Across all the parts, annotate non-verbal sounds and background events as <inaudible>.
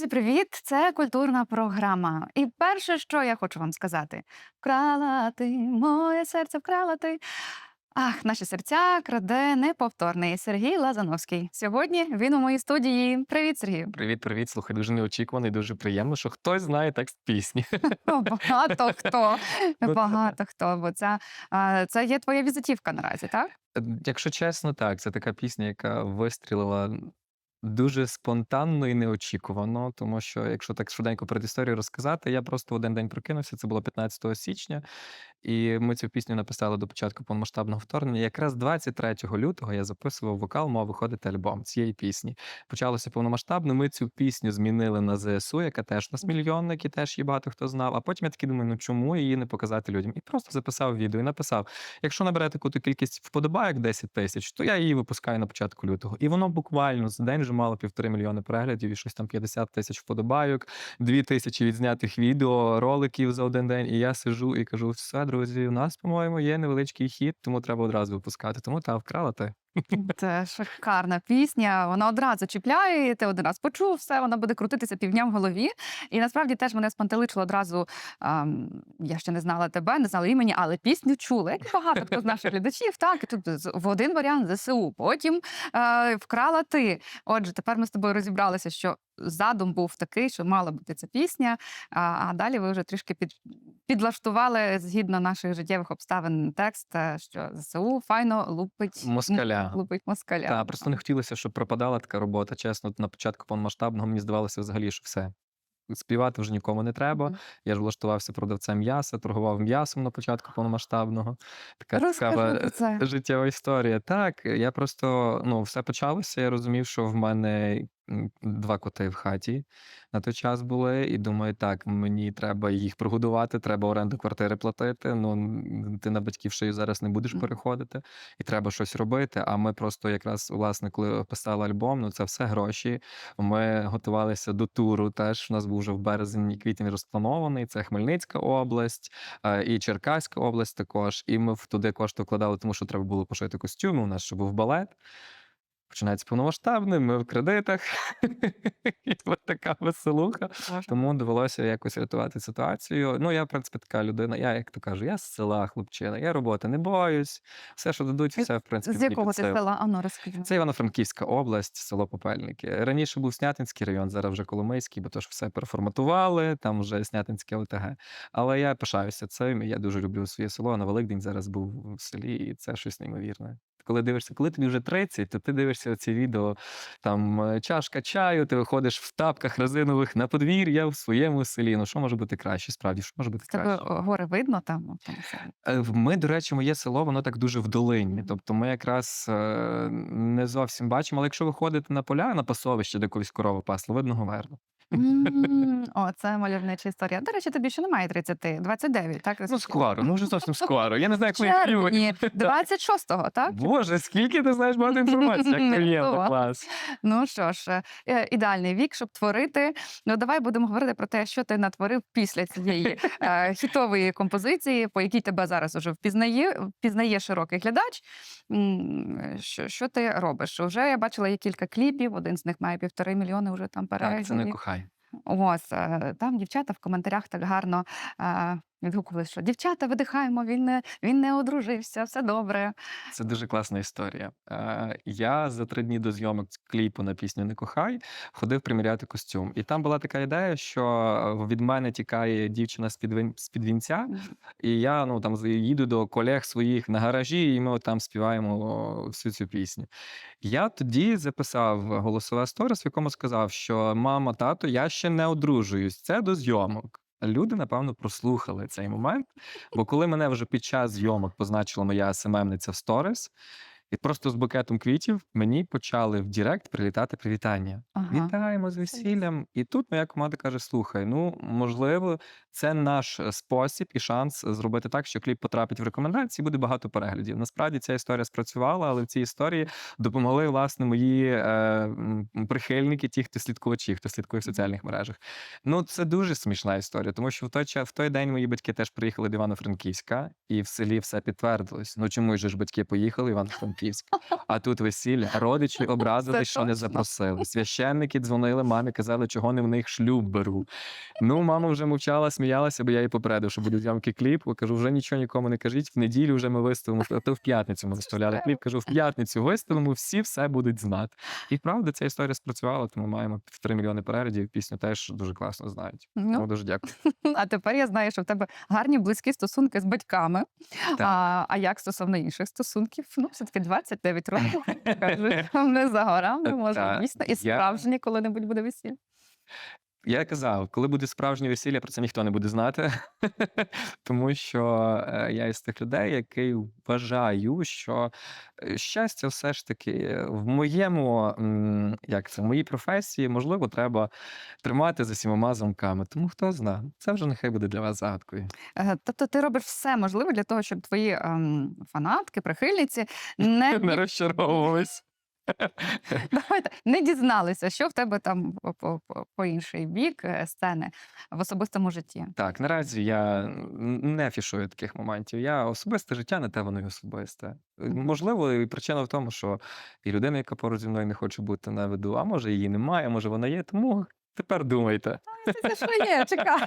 Друзі, привіт! Це культурна програма. І перше, що я хочу вам сказати: вкрала ти, моє серце вкрала ти. Ах, наші серця краде неповторний Сергій Лазановський. Сьогодні він у моїй студії. Привіт, Сергію. Привіт, привіт. Слухай, дуже неочікувано і дуже приємно, що хтось знає текст пісні. <laughs> Багато хто. Ну, Багато хто. Бо це, це є твоя візитівка наразі, так? Е, Якщо чесно, так, це така пісня, яка вистрілила дуже спонтанно і неочікувано, тому що, якщо так швиденько історію розказати, я просто в один день прокинувся, це було 15 січня, і ми цю пісню написали до початку повномасштабного вторгнення. Якраз 23 лютого я записував вокал, мав виходити альбом цієї пісні. Почалося повномасштабно. Ми цю пісню змінили на ЗСУ, яка теж у нас мільйонник, і теж її багато хто знав. А потім я такий думаю, ну чому її не показати людям? І просто записав відео і написав: якщо набере таку кількість вподобайок 10 тисяч, то я її випускаю на початку лютого. І воно буквально за день вже мало півтори мільйони переглядів і щось там 50 тисяч вподобайок, дві тисячі відзнятих відео, роликів за один день. І я сижу і кажу: все, друзі, у нас, по-моєму, є невеличкий хід, тому треба одразу випускати. Тому та вкрала ти. Це шикарна пісня. Вона одразу чіпляє, ти один раз почув все, вона буде крутитися півдня в голові. І насправді теж мене спантеличило одразу. ам, я ще не знала тебе, не знала імені, але пісню чула. Як багато хто з наших глядачів, так і тут в один варіант ЗСУ. Потім е, вкрала ти. Отже, тепер ми з тобою розібралися, що задум був такий, що мала бути ця пісня. А, а далі ви вже трішки під, підлаштували згідно наших життєвих обставин текст, е, що ЗСУ файно лупить Москаля. лупить москаля. Так, просто не хотілося, щоб пропадала така робота. Чесно, на початку повномасштабного мені здавалося взагалі, що все. Співати вже нікому не треба. Мгм. Я ж влаштувався продавцем м'яса, торгував м'ясом на початку повномасштабного. Така цікава е, життєва історія. Так, я просто ну, все почалося. Я розумів, що в мене два коти в хаті на той час були, і думаю, так, мені треба їх прогодувати, треба оренду квартири платити. Ну ти на батьківщину зараз не будеш переходити, і треба щось робити. А ми просто якраз власне, коли писали альбом, ну це все гроші. Ми готувалися до туру. Теж у нас був вже в березні квітень розпланований. Це Хмельницька область е, і Черкаська область також. І ми туди кошти вкладали, тому що треба було пошити костюми. У нас ще був балет. Починається повномасштабне, ми в кредитах. <laughs> І от така веселуха. Тому довелося якось рятувати ситуацію. Ну, я, в принципі, така людина. Я, як то кажу, я з села хлопчина, я роботи не боюсь. Все, що дадуть, все, в принципі, З якого ти села? Ану, розкажи. Це Івано-Франківська область, село Попельники. Раніше був Снятинський район, зараз вже Коломийський, бо то ж все переформатували, там вже Снятинське ОТГ. Але я пишаюся цим, я дуже люблю своє село. На Великдень зараз був в селі, і це щось неймовірне. Коли дивишся, коли тобі вже 30, то ти дивишся ці відео, там е, чашка чаю, ти виходиш в тапках резинових на подвір'я в своєму селі. Ну що може бути краще? Справді, що може бути З тебе краще? гори видно там? Е, Ми, до речі, моє село, воно так дуже в долині. Тобто ми якраз е, не зовсім бачимо. Але якщо ви ходите на поля, на пасовище, де колись корова пасла, видно говерну. М, О, це мальовнича історія. До речі, тобі ще немає 30, 29, так? Ну, скоро, ну вже зовсім скоро. Я не знаю, як ви червні 26-го, <laughs> так? Боже, скільки ти знаєш багато <laughs> інформації, як приємно, клас. Ну що ж, е, ідеальний вік, щоб творити. Ну давай будемо говорити про те, що ти натворив після цієї е, хітової композиції, по якій тебе зараз уже впізнає, впізнає широкий глядач. М, Що, що ти робиш? Уже я бачила є кілька кліпів, один з них має півтори мільйони вже там Так, це не кохай. Ось е, там дівчата в коментарях так гарно відгукувалися, що дівчата видихаємо, він не він не одружився, все добре. Це дуже класна історія. Е, Я за три дні до зйомок кліпу на пісню Не кохай ходив приміряти костюм. І там була така ідея, що е, від мене тікає дівчина вин- з-під вінця, І я ну там з- їду до колег своїх на гаражі, і ми там співаємо всю цю пісню. Я тоді записав голосове сторіс, в якому сказав, що мама, тато, я ще не одружуюсь. Це до зйомок. Люди, напевно, прослухали цей момент. Бо коли мене вже під час зйомок позначила моя СММниця в сторіс, і просто з букетом квітів мені почали в Дірект прилітати привітання. Ага. Вітаємо з весіллям. І тут моя команда каже: слухай, ну можливо, це наш е, спосіб і шанс зробити так, що кліп потрапить в рекомендації, буде багато переглядів. Насправді ця історія спрацювала, але в цій історії допомогли власне мої е, прихильники, ті, хто слідкувачі, хто слідкує в соціальних мережах. Ну це дуже смішна історія, тому що в той час в той день мої батьки теж приїхали до Івано-Франківська, і в селі все підтвердилось. Ну чому ж батьки поїхали в Івано-Франківськ? <laughs> А тут весілля. Родичі образили, що не запросили. Священники дзвонили мамі, казали, чого не в них шлюб беру. Ну, мама вже мовчала, сміялася, бо я їй попередив, що будуть зйомки кліпу. Кажу, вже нічого нікому не кажіть. В неділю вже ми виставимо. А то в п'ятницю ми виставляли кліп. Кажу, в п'ятницю виставимо, всі все будуть знати. І правда, ця історія спрацювала, тому маємо півтори мільйони переглядів. Пісню теж дуже класно знають. Ну, Тому дуже дякую. <laughs> а тепер я знаю, що в тебе гарні близькі стосунки з батьками. Так. А, а як стосовно інших стосунків? Ну, все-таки 29 років. Кажуть, <laughs> не за горами, може, дійсно, і справжнє коли-небудь буде весілля. Я казав, коли буде справжнє весілля, про це ніхто не буде знати, <laughs> тому що е, я із тих людей, який вважаю, що е, щастя все ж таки в моєму, як це, в моїй професії, можливо, треба тримати за сімома замками. Тому хто знає, це вже нехай буде для вас загадкою. Е, Тобто ти робиш все можливе для того, щоб твої ем, фанатки, прихильниці не, <laughs> Не розчаровувались. <laughs> <laughs> Давайте не дізналися, що в тебе там по, по, інший бік е, сцени в особистому житті. Так, наразі я не афішую таких моментів. Я особисте життя, не те воно й особисте. Е, Можливо, і причина в тому, що і людина, яка поруч зі мною не хоче бути на виду, а може її немає, може вона є. Тому тепер думайте. Це що є? Чекай.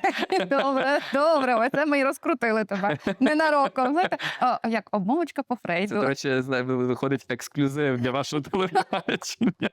Добре, добре, оце ми і розкрутили тебе. Ненароком. Знаєте, о, як обмовочка по Це, Фрейду. до речі, знаю, виходить ексклюзив для вашого телебачення. <laughs>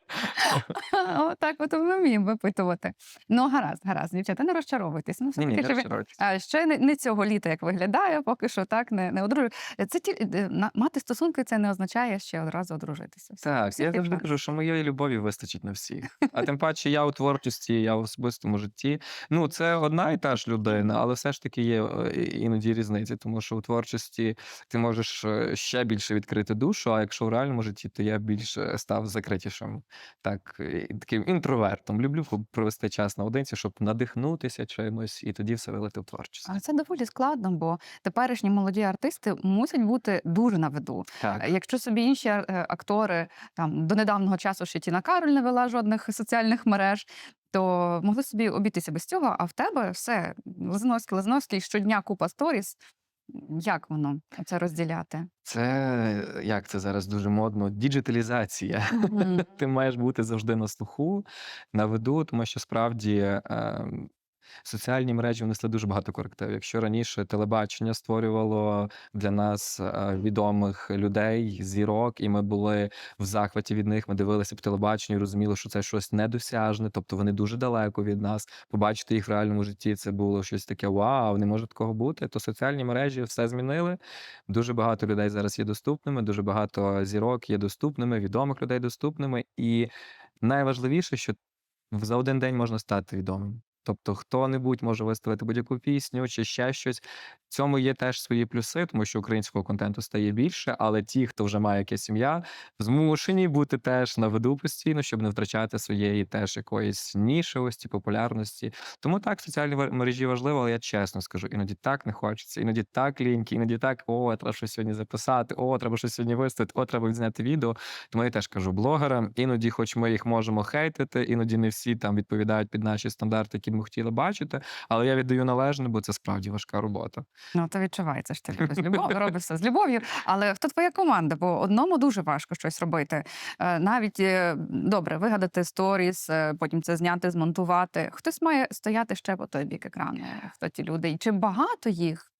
Так, от ми вміємо випитувати. Ну, гаразд, гаразд, дівчата, не розчаровуйтесь. Ну, все-таки ви- розчаруйтесь. А ще не, не цього літа, як виглядає, поки що так не, не одружую. Це ті, е, на- мати стосунки це не означає ще одразу одружитися. Все- Так, всі я завжди кажу, що моєї любові вистачить на всіх. А тим паче я у творчості, я в особистому житті. Ну, це одна і та ж людина, але все ж таки є е, іноді різниці, тому що у творчості ти можеш е, ще більше відкрити душу, а якщо в реальному житті, то я більш е, став закритішим, так, е, таким інтровертом. Люблю провести час наодинці, щоб надихнутися чимось, і тоді все вилити в творчість. Але це доволі складно, бо теперішні молоді артисти мусять бути дуже на виду. Так. Якщо собі інші актори там до недавнього часу ще Тіна Кароль не вела жодних соціальних мереж, то могли собі обійтися без цього, а в тебе все Лизиновський, Лазановський, щодня купа сторіс. Як воно це розділяти? Це е, як це зараз дуже модно? Діджиталізація. Мгм. <laughs> Ти маєш бути завжди на слуху, на виду, тому що справді е, соціальні мережі внесли дуже багато корективів. Якщо раніше телебачення створювало для нас е, відомих людей, зірок, і ми були в захваті від них, ми дивилися по телебаченню і розуміли, що це щось недосяжне, тобто вони дуже далеко від нас. Побачити їх в реальному житті це було щось таке: вау, не може такого бути. То соціальні мережі все змінили. Дуже багато людей зараз є доступними, дуже багато зірок є доступними, відомих людей доступними. І найважливіше, що за один день можна стати відомим. Тобто, хто-небудь може виставити будь-яку пісню чи ще щось. В цьому є теж свої плюси, тому що українського контенту стає більше, але ті, хто вже має якесь ім'я, змушені бути теж на виду постійно, щоб не втрачати своєї теж якоїсь нішевості, популярності. Тому так, соціальні мережі важливо, але я чесно скажу, іноді так не хочеться, іноді так ліньки, іноді так, о, треба щось сьогодні записати, о, треба щось сьогодні виставити, о, треба відзняти відео. Тому я теж кажу блогерам, іноді, хоч ми їх можемо хейтити, іноді не всі там відповідають під наші стандарти, які ми хотіли бачити, але я віддаю належне, бо це справді важка робота. Ну, то відчувається, що ти любиш <laughs> любов, робиш все з любов'ю. Але хто твоя команда? Бо одному дуже важко щось робити. Е, Навіть е, добре, вигадати сторіс, е, потім це зняти, змонтувати. Хтось має стояти ще по той бік екрану. Хто ті люди? І чи багато їх?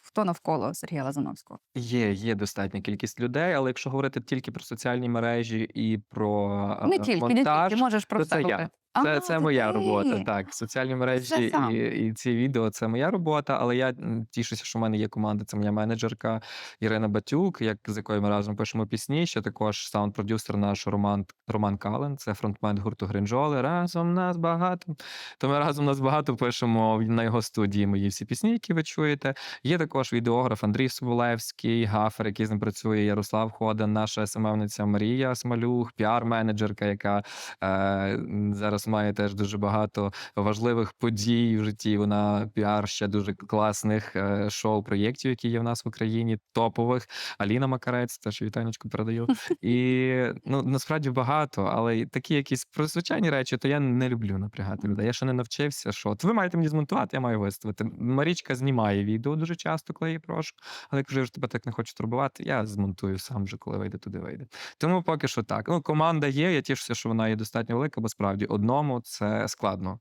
Хто навколо Сергія Лазановського? Є, є достатня кількість людей, але якщо говорити тільки про соціальні мережі і про Не тільки, не тільки можеш про то це я. Це, А, це моя ти. робота. Так, соціальні мережі сам. і, і ці відео це моя робота. Але я м, тішуся, що в мене є команда. Це моя менеджерка Ірина Батюк, як з якою ми разом пишемо пісні. Ще також саунд-продюсер наш Роман Роман Кален. Це фронтмен гурту Гринджоли. Разом нас багато. То ми разом нас багато пишемо на його студії. Мої всі пісні, які ви чуєте. Є також відеограф Андрій Соболевський, гафер, який з ним працює, Ярослав Ходен, наша СММниця Марія Смалюх, піар-менеджерка, яка е, зараз має теж дуже багато важливих подій в житті. Вона піар ще дуже класних е, шоу-проєктів, які є в нас в Україні, топових. Аліна Макарець, теж вітанечку передаю. І ну насправді багато, але такі якісь про звичайні речі, то я не люблю напрягати людей. Я ще не навчився, що ви маєте мені змонтувати, я маю виставити. Марічка знімає відео дуже часто, коли я її прошу. Але якщо я ж тебе так не хочу турбувати, я змонтую сам вже, коли вийде туди вийде. Тому поки що так. Ну, команда є. Я тішуся, що вона є достатньо велика, бо справді одному це складно.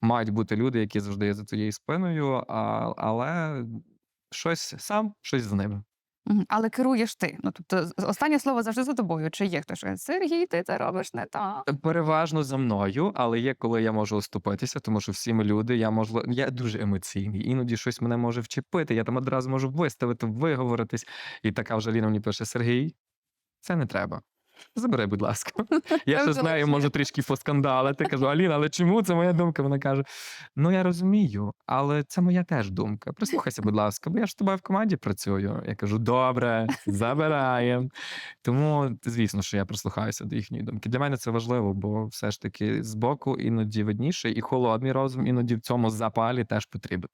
Мають бути люди, які завжди є за твоєю спиною, а, але щось сам, щось з ними. Але керуєш ти. Ну тобто, останнє слово завжди за тобою. Чи є хтось? Сергій, ти це робиш не так. Переважно за мною, але є коли я можу оступитися, тому що всі ми люди. Я можу, я дуже емоційний. Іноді щось мене може вчепити. Я там одразу можу виставити, виговоритись. І така вже Ліна мені пише: Сергій, це не треба. Забери, будь ласка. <laughs> Я ще з нею можу трішки поскандалити. Кажу, Аліна, але чому це моя думка? Вона каже: Ну я розумію, але це моя теж думка. Прислухайся, будь ласка, бо я ж з тобою в команді працюю. Я кажу, добре, забираємо. Тому, звісно, що я прислухаюся до їхньої думки. Для мене це важливо, бо все ж таки збоку іноді видніше, і холодний розум іноді в цьому запалі теж потрібен.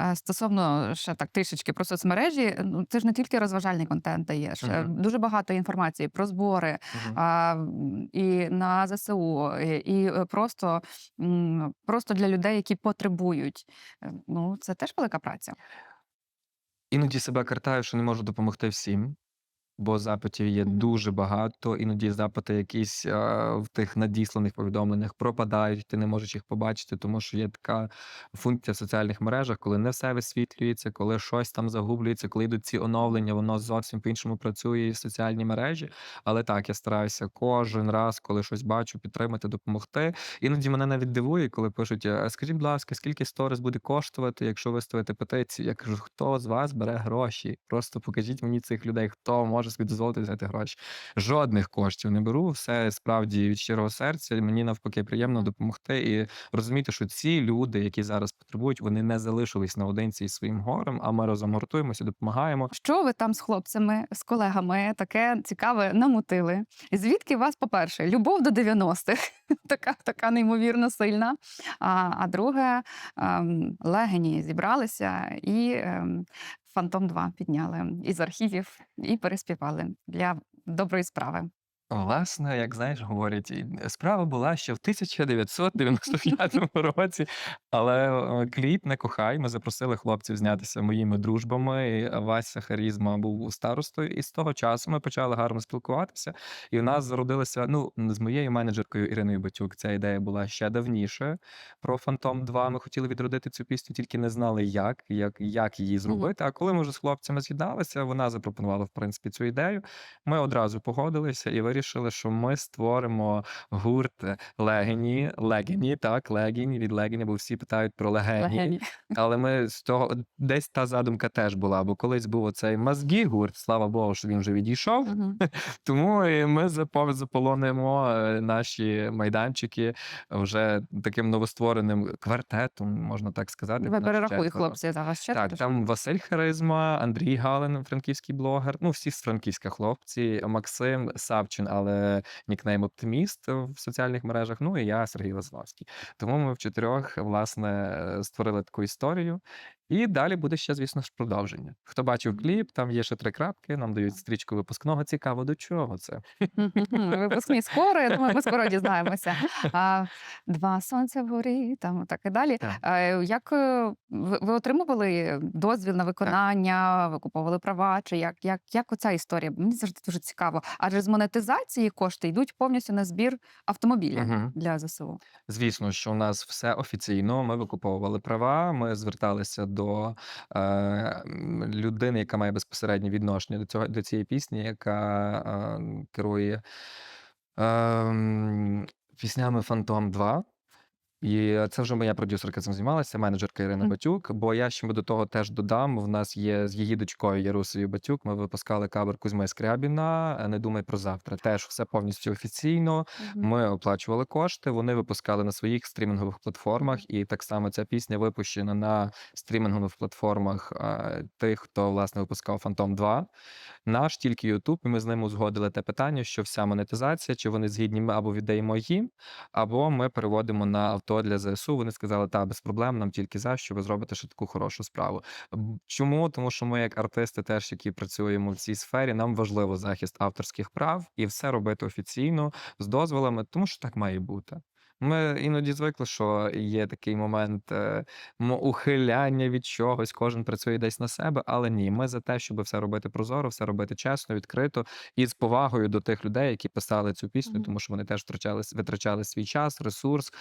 Е, Стосовно ще так трішечки про соцмережі, ну це ж не тільки розважальний контент даєш, е, Мгм. дуже багато інформації про збори а, м, і на ЗСУ, і, і е, просто, м, просто для людей, які потребують. Е, Ну, це теж велика праця. Іноді себе картаю, що не можу допомогти всім, бо запитів є дуже багато. Іноді запити якісь а, в тих надісланих повідомленнях пропадають, ти не можеш їх побачити, тому що є така функція в соціальних мережах, коли не все висвітлюється, коли щось там загублюється, коли йдуть ці оновлення, воно зовсім по-іншому працює і соціальні мережі. Але так, я стараюся кожен раз, коли щось бачу, підтримати, допомогти. Іноді мене навіть дивує, коли пишуть: скажіть, будь ласка, скільки сторіс буде коштувати, якщо виставити петицію? Я кажу, хто з вас бере гроші? Просто покажіть мені цих людей, хто може собі дозволити взяти гроші. Жодних коштів не беру. Все справді від щирого серця. Мені навпаки приємно допомогти і розуміти, що ці люди, які зараз потребують, вони не залишились наодинці із своїм горем, а ми разом гуртуємося, допомагаємо. Що ви там з хлопцями, з колегами таке цікаве намутили? Звідки вас, по-перше, любов до 90-х, <laughs> така, така неймовірно сильна. А, а друге, ем, легені зібралися і ем, Фантом 2 підняли із архівів і переспівали для доброї справи. Власне, як знаєш, говорять, і справа була ще в 1995 <laughs> році, але е, кліп не кохай. Ми запросили хлопців знятися моїми дружбами. І Вася Харізма був старостою, і з того часу ми почали гарно спілкуватися. І в нас зародилася ну з моєю менеджеркою Іриною Батюк. Ця ідея була ще давніше. Про Фантом 2 ми хотіли відродити цю пісню, тільки не знали, як, як, як її зробити. А коли ми вже з хлопцями з'єдналися, вона запропонувала в принципі цю ідею. Ми одразу погодилися і вирішили, що ми створимо гурт Легені. Легені, так, легені від легені, бо всі питають про легені. Легені. Але ми з того десь та задумка теж була, бо колись був оцей мозгі гурт, слава Богу, що він вже відійшов. Мгм. <laughs> Тому і ми запо- заполонимо е, наші майданчики вже таким новоствореним квартетом, можна так сказати. Ви перерахуй, хлопці, зараз ще Так, там Василь Харизма, Андрій Галин, франківський блогер. Ну, всі з Франківська хлопці, Максим Савчин, але нікнейм Оптиміст в соціальних мережах. Ну і я, Сергій Лазвавський. Тому ми в чотирьох власне створили таку історію. І далі буде ще, звісно ж, продовження. Хто бачив кліп, там є ще три крапки, нам дають стрічку випускного. Цікаво, до чого це? Випускні <laughs> скоро, я думаю, ми скоро дізнаємося. А, два сонця вгорі, там так і далі. Так. Як е, ви, отримували дозвіл на виконання, ви куповували права? Чи як, як, як оця історія? Мені завжди дуже цікаво. Адже з монетизації кошти йдуть повністю на збір автомобіля для ЗСУ. Звісно, що у нас все офіційно. Ми викуповували права. Ми зверталися до е, людини, яка має безпосереднє відношення до цього до цієї пісні, яка е, керує е, піснями Фантом 2. І це вже моя продюсерка цим займалася, менеджерка Ірина Мгм. Батюк. Бо я ще до того теж додам. В нас є з її дочкою Ярусою Батюк. Ми випускали кавер Кузьми Скрябіна. «Е, Не думай про завтра. Теж все повністю офіційно. Мгм. Ми оплачували кошти. Вони випускали на своїх стрімінгових платформах, і так само ця пісня випущена на стрімінгових платформах е, тих, хто власне випускав Фантом 2. Наш тільки Ютуб, і ми з ним узгодили те питання, що вся монетизація, чи вони згідні, ми або віддаємо їм, або ми переводимо на авто для ЗСУ. Вони сказали, та без проблем, нам тільки за що ви зробите ще таку хорошу справу. Чому? Тому що ми, як артисти, теж які працюємо в цій сфері, нам важливо захист авторських прав і все робити офіційно з дозволами, тому що так має бути. Ми іноді звикли, що є такий момент е, ухиляння від чогось, кожен працює десь на себе, але ні, ми за те, щоб все робити прозоро, все робити чесно, відкрито і з повагою до тих людей, які писали цю пісню, тому що вони теж втрачали, витрачали свій час, ресурс.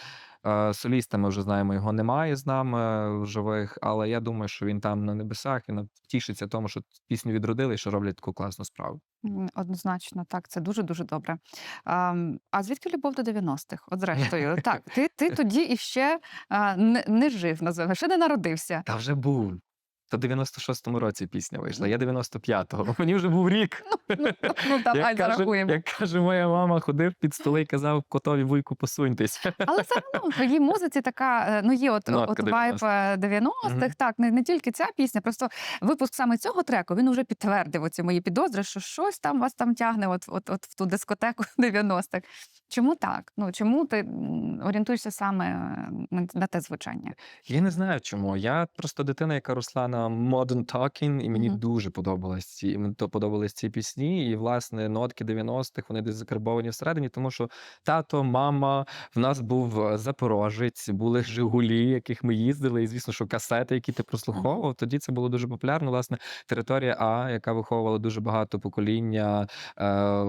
Е, Соліста ми вже знаємо, його немає з нами в живих, але я думаю, що він там на небесах і на- тішиться тому, що пісню відродили і що роблять таку класну справу. Однозначно, так, це дуже дуже добре. А, звідки любов до 90-х? От зрештою, <laughs> так, ти, ти тоді іще не, не жив, називаємо, ще не народився. Та вже був. То в 96-му році пісня вийшла. Я 95-го. <laughs> Мені вже був рік. Ну давай Як каже, зарахуємо. як каже моя мама, ходив під столи і казав котові вуйку посуньтесь. <laughs> Але все одно в твоїй музиці така, е, ну є от, от вайб 90-х. е, 90-х, так, не, тільки ця пісня, просто випуск саме цього треку, він уже підтвердив оці мої підозри, що щось там вас там тягне от, от, от в ту дискотеку <laughs> 90-х. Чому так? Ну, чому ти орієнтуєшся саме на те звучання? Я не знаю чому. Я просто дитина, яка росла на Modern Talking, і мені Мгм. дуже подобалось ці мені то подобались ці пісні. І власне нотки 90-х вони десь закарбовані всередині, тому що тато, мама, в нас був е, Запорожець, були <laughs> Жигулі, яких ми їздили, і звісно, що касети, які ти прослуховував. Тоді це було дуже популярно. Власне, територія А, яка виховувала дуже багато покоління е,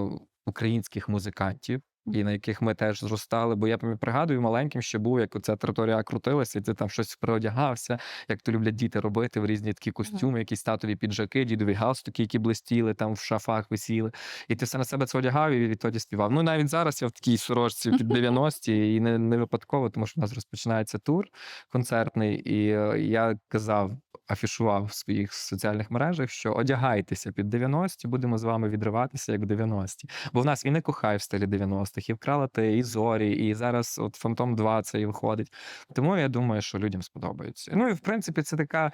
українських музикантів. І на яких ми теж зростали, бо я пригадую маленьким, ще був, як оця територія крутилася, і ти там щось переодягався, як то люблять діти робити в різні такі костюми, якісь татові піджаки, дідові галстуки, які блистіли, там в шафах висіли. І ти все на себе це одягав і відтоді співав. Ну навіть зараз я в такій сорочці під <laughs> 90-ті, і не, не випадково, тому що в нас розпочинається тур концертний, і е, я казав. Афішував в своїх соціальних мережах, що одягайтеся під 90-ті, будемо з вами відриватися як в 90-ті. Бо в нас і не кохай в стилі 90-х, і вкрала ти, і зорі, і зараз от Фантом 2 це і виходить. Тому я думаю, що людям сподобається. Ну і в принципі, це така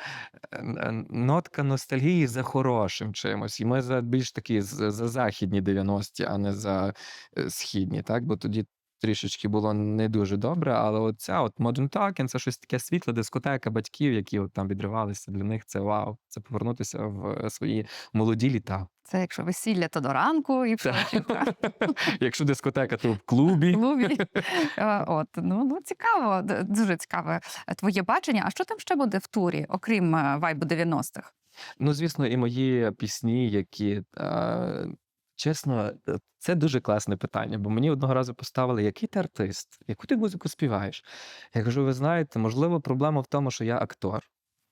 е, е, нотка ностальгії за хорошим чимось. І ми за більш такі за західні 90-ті, а не за е, східні, так? Бо тоді. Трішечки було не дуже добре, але оця от Modern Talking — це щось таке світле, дискотека батьків, які от там відривалися. Для них це вау. Це повернутися в е, свої молоді літа. Це якщо весілля, то до ранку, і Та. <laughs> Якщо дискотека, то в клубі. клубі. Е, От, ну, ну цікаво, дуже цікаве е, твоє бачення. А що там ще буде в турі, окрім вайбу 90-х? Ну, звісно, і мої пісні, які е, чесно, е, це дуже класне питання, бо мені одного разу поставили, який ти артист, яку ти музику співаєш? Я кажу, ви знаєте, можливо, проблема в тому, що я актор.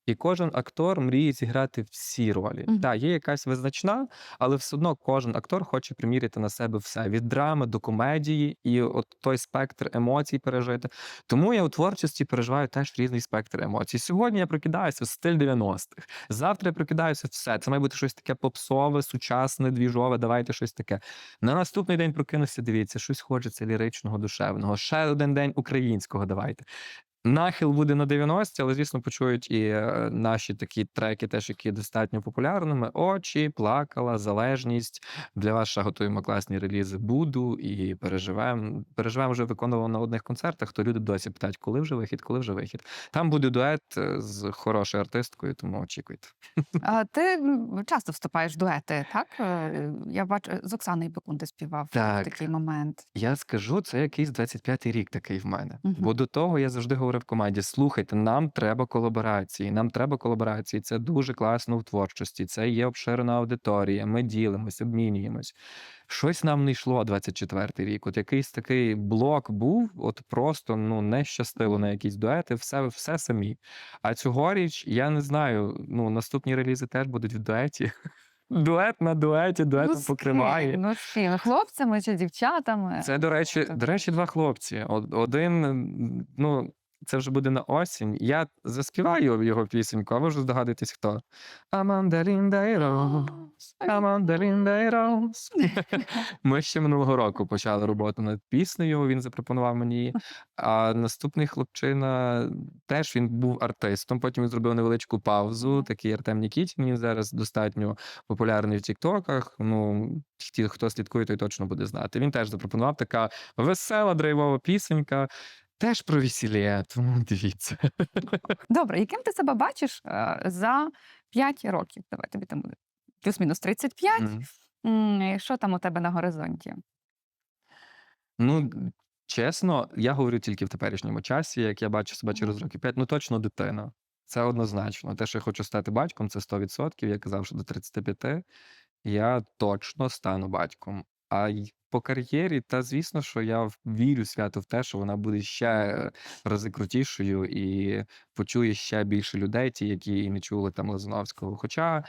І кожен актор мріє зіграти всі ролі. Мгм. Так, є якась визначна, але все одно кожен актор хоче приміряти на себе все від драми до комедії, і от той спектр емоцій пережити. Тому я у творчості переживаю теж різний спектр емоцій. Сьогодні я прокидаюся в стиль 90-х. Завтра я прокидаюся все. Це має бути щось таке попсове, сучасне, двіжове. Давайте щось таке. На наступний день прокинуся. Дивіться, щось хочеться ліричного, душевного. Ще один день українського. Давайте. Нахил буде на 90, але звісно почують і е, наші такі треки, теж які достатньо популярними. Очі, плакала, залежність. Для вас ще готуємо класні релізи. Буду і переживемо. Переживемо вже виконував на одних концертах. То люди досі питають, коли вже вихід, коли вже вихід. Там буде дует е, з хорошою артисткою, тому очікуйте. А ти часто вступаєш в дуети, так? Е, Я бачу, з Оксаною Бекун ти співав Так. в такий момент. Я скажу, це якийсь 25-й рік такий в мене. Мгм. Бо до того я завжди говорив команді: слухайте, нам треба колаборації. Нам треба колаборації. Це дуже класно в творчості. Це є обширна аудиторія. Ми ділимось, обмінюємось. Щось нам не йшло 24-й рік. От якийсь такий блок був, от просто ну не щастило на якісь дуети, все, все самі. А цьогоріч я не знаю. Ну наступні релізи теж будуть в дуеті. Дует на дуеті, дуетом Ну, покриває. Ну, з ким? Хлопцями чи дівчатами? Це, до речі, до речі, два хлопці. Один, ну, це вже буде на осінь. Я заспіваю його пісеньку, а ви вже здогадуєтесь, хто. Амандалінда Рос. <laughs> Ми ще минулого року почали роботу над піснею. Він запропонував мені. її. А наступний хлопчина теж він був артистом. Потім він зробив невеличку паузу. Такий Артем Нікітін. Він зараз достатньо популярний в Тіктоках. Ну, хто слідкує, той точно буде знати. Він теж запропонував така весела драйвова пісенька. Теж про весілля, тому дивіться. Добре, яким ти себе бачиш е, за 5 років? Давай тобі там буде плюс-мінус 35. Мгм. М, Що там у тебе на горизонті? Ну, чесно, я говорю тільки в теперішньому часі, як я бачу себе через років 5, ну точно дитина. Це однозначно. Те, що я хочу стати батьком, це 100%. Я казав, що до 35 я точно стану батьком. А й по кар'єрі, та звісно, що я вірю свято в те, що вона буде ще рази крутішою і почує ще більше людей, ті, які і не чули там Лазановського. Хоча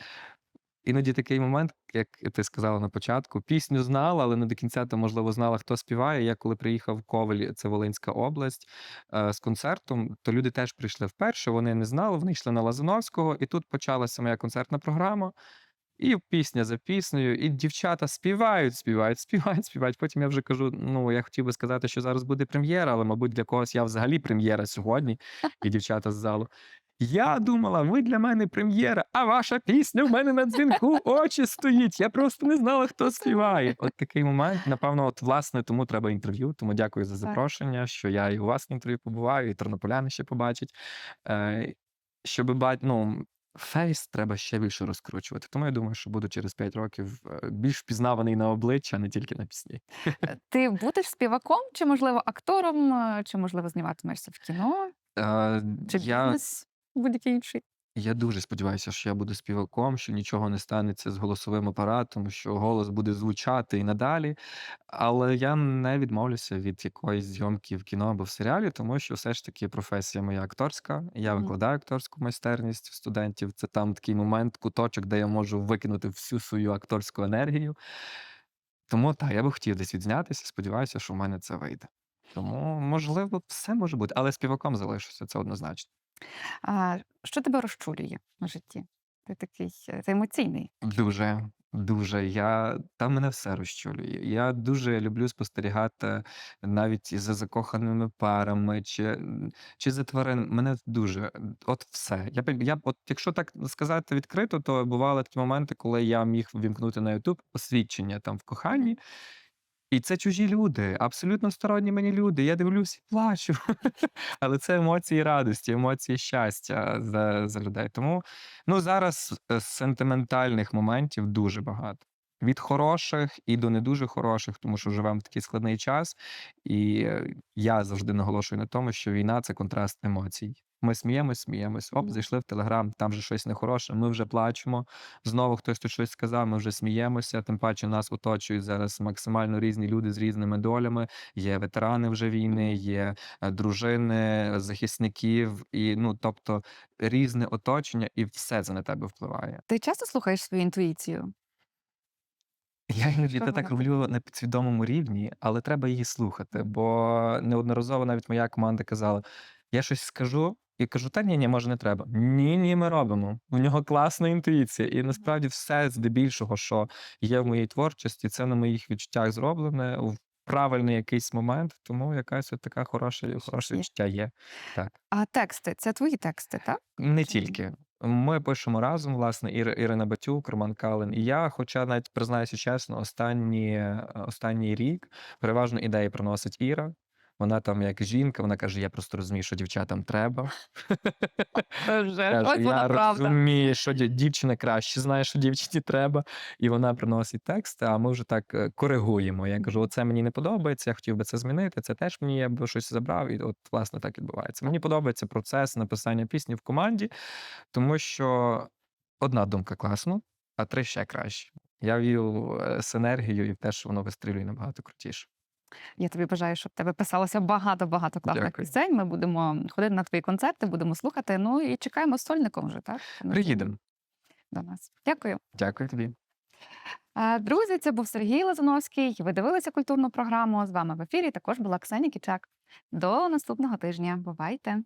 іноді такий момент, як ти сказала на початку, пісню знала, але не до кінця то, можливо, знала, хто співає. Я коли приїхав в Ковель, це Волинська область, е, з концертом, то люди теж прийшли вперше. Вони не знали, вони йшли на Лазановського, і тут почалася моя концертна програма. І пісня за піснею, і дівчата співають, співають, <laughs> співають, співають. Потім я вже кажу: ну я хотів би сказати, що зараз буде прем'єра, але, мабуть, для когось я взагалі прем'єра сьогодні, і дівчата з залу. Я думала, ви для мене прем'єра, а ваша пісня в мене на дзвінку очі стоїть. Я просто не знала, хто співає. От такий момент. Напевно, от власне тому треба інтерв'ю. Тому дякую за запрошення, що я і у вас на інтерв'ю побуваю, і тернополяни ще побачать. Е, щоб бать, ну, фейс треба ще більше розкручувати. Тому я думаю, що буду через 5 років е, більш впізнаваний на обличчя, а не тільки на пісні. Е, Ти будеш співаком, чи можливо актором, е, чи можливо зніматимешся в кіно, чи я, будь-який інший? Я дуже сподіваюся, що я буду співаком, що нічого не станеться з голосовим апаратом, що голос буде звучати і надалі. Але я не відмовлюся від якоїсь зйомки в кіно або в серіалі, тому що все ж таки професія моя акторська. Я викладаю акторську майстерність студентів. Це там такий момент, куточок, де я можу викинути всю свою акторську енергію. Тому так, я би хотів десь відзнятися. Сподіваюся, що в мене це вийде. Тому, можливо, все може бути, але співаком залишуся, це однозначно. А що тебе розчулює в житті? Ти такий е, ти емоційний. Дуже, дуже. Я там мене все розчулює. Я дуже люблю спостерігати навіть і за закоханими парами, чи, чи за тварин. Мене дуже. От все. Я, я, от, якщо так сказати відкрито, то бували такі моменти, коли я міг вімкнути на YouTube посвідчення там в коханні. І це чужі люди, абсолютно сторонні мені люди. Я дивлюсь і плачу. <laughs> Але це емоції радості, емоції щастя за, за людей. Тому ну, зараз е, сентиментальних моментів дуже багато. Від хороших і до не дуже хороших, тому що живемо в такий складний час. І е, я завжди наголошую на тому, що війна це контраст емоцій. Ми сміємось, сміємось. Оп, зайшли в Телеграм, там вже щось нехороше. Ми вже плачемо. Знову хтось тут щось сказав, ми вже сміємося. Тим паче нас оточують зараз максимально різні люди з різними долями. Є ветерани вже війни, є е, дружини захисників, і ну тобто різне оточення, і все це на тебе впливає. Ти часто слухаєш свою інтуїцію? Я іноді це так роблю на підсвідомому рівні, але треба її слухати. Бо неодноразово навіть моя команда казала: я щось скажу. І кажу, та ні, ні, може, не треба. Ні, ні, ми робимо. У нього класна інтуїція. І насправді все здебільшого, що є в моїй творчості, це на моїх відчуттях зроблене в правильний якийсь момент. Тому якась от така хороша, хороше відчуття є. Так. А тексти це твої тексти, так? Не тільки. Ми пишемо разом, власне, Ір, Ірина Батюк, Роман Калин і я. Хоча навіть признаюся чесно, останні, е, останній рік переважно ідеї приносить Іра. Вона там як жінка, вона каже: я просто розумію, що дівчатам треба. Вже Каже, ось я розумію, що дівчина краще знає, що дівчині треба, і вона приносить тексти, а ми вже так е, коригуємо. Я кажу: оце мені не подобається, я хотів би це змінити. Це теж мені я би щось забрав. І от, власне, так відбувається. Мені подобається процес написання пісні в команді, тому що одна думка класно, а три ще краще. Я вірю е, з енергією і в те, що воно вистрілює набагато крутіше. Я тобі бажаю, щоб тебе писалося багато-багато класних пісень. Ми будемо ходити на твої концерти, будемо слухати. Ну і чекаємо з сольником вже, так? Приїдемо. До нас. Дякую. Дякую тобі. Друзі, це був Сергій Лазановський. Ви дивилися культурну програму. З вами в ефірі також була Ксенія Кічак. До наступного тижня. Бувайте!